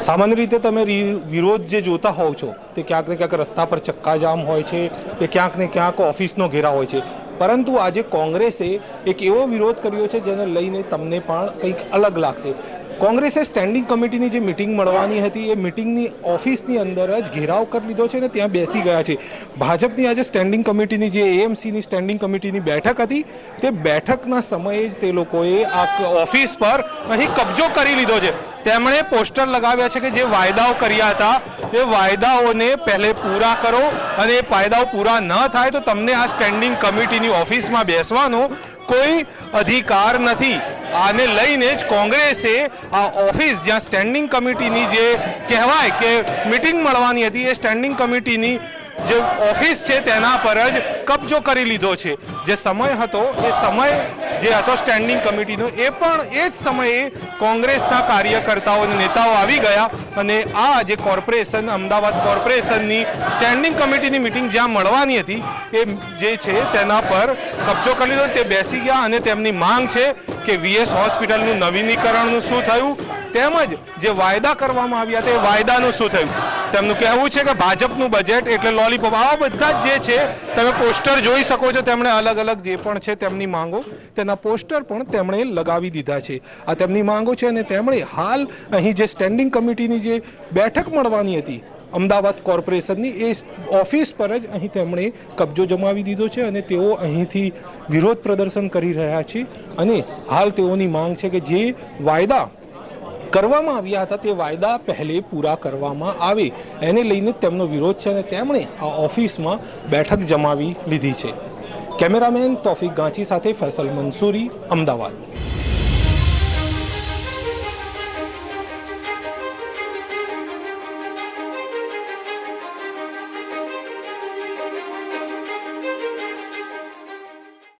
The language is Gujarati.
સામાન્ય રીતે તમે વિરોધ જે જોતા હોવ છો, તે ક્યાંક ને ક્યાંક રસ્તા પર ચક્કાજામ હોય છે, કે ક્યાંક ને ક્યાંક ઓફિસનો ઘેરા હોય છે. પરંતુ આજે કોંગ્રેસે એક એવો વિરોધ કર્યો છે, જેને લઈને તમને પણ કંઈક અલગ લાગશે. કોંગ્રેસે સ્ટેન્ડિંગ કમિટીની જે મિટિંગ મળવાની હતી, એ મિટિંગની ઓફિસની અંદર જ ઘેરાવ કરી લીધો છે ને ત્યાં બેસી ગયા છે. ભાજપની આજે સ્ટેન્ડિંગ કમિટીની જે એએમસીની સ્ટેન્ડિંગ કમિટીની બેઠક હતી, તે બેઠકના સમયે જ તે લોકોએ આ ઓફિસ પર અહીં કબજો કરી લીધો છે. તેમણે પોસ્ટર લગાવ્યા છે કે જે વાયદાઓ કર્યા હતા, એ વાયદાઓને પહેલે પૂરા કરો અને એ વાયદાઓ પૂરા ન થાય તો તમને આ સ્ટેન્ડિંગ કમિટીની ઓફિસમાં બેસવાનો કોઈ અધિકાર નથી. આને લઈને જ કોંગ્રેસે આ ઓફિસ જ્યાં સ્ટેન્ડિંગ કમિટીની જે કહેવાય કે મિટિંગ મળવાની હતી, એ સ્ટેન્ડિંગ કમિટીની જે ઓફિસ છે તેના પર જ કબજો કરી લીધો છે. જે સમય હતો, એ સમય જે હતો સ્ટેન્ડિંગ કમિટીનો એ પણ એ જ સમયે કોંગ્રેસના કાર્યકર્તાઓ અને નેતાઓ આવી ગયા અને આ જે કોર્પોરેશન, અમદાવાદ કોર્પોરેશનની સ્ટેન્ડિંગ કમિટીની મિટિંગ જ્યાં મળવાની હતી, એ જે છે તેના પર કબજો કરી લીધો તે બેસી ગયા અને તેમની માંગ છે કે વીએસ હોસ્પિટલનું નવીનીકરણનું શું થયું, તેમજ જે વાયદા કરવામાં આવ્યા તે વાયદાનું શું થયું? તેમનું કહેવું છે કે ભાજપનું બજેટ એટલે લોલીપોપ આવા બધા જ જે છે, તમે પોસ્ટર જોઈ શકો છો, તેમણે અલગ અલગ જે પણ છે તેમની માંગો, તેના પોસ્ટર પણ તેમણે લગાવી દીધા છે. આ તેમની માંગો છે અને તેમણે હાલ અહીં જે સ્ટેન્ડિંગ કમિટીની જે બેઠક મળવાની હતી, અમદાવાદ કોર્પોરેશનની એ ઓફિસ પર જ અહીં તેમણે કબજો જમાવી દીધો છે અને તેઓ અહીંથી વિરોધ પ્રદર્શન કરી રહ્યા છે અને હાલ તેઓની માંગ છે કે જે વાયદા કરવામાં આવ્યા હતા તે વાયદા પહેલે પૂરા કરવામાં આવે. એને લઈને તેમનો વિરોધ છે અને તેમણે આ ઓફિસમાં બેઠક જમાવી લીધી છે. કેમેરામેન તોફિક ગાંચી સાથે ફેસલ મંસૂરી, અમદાવાદ.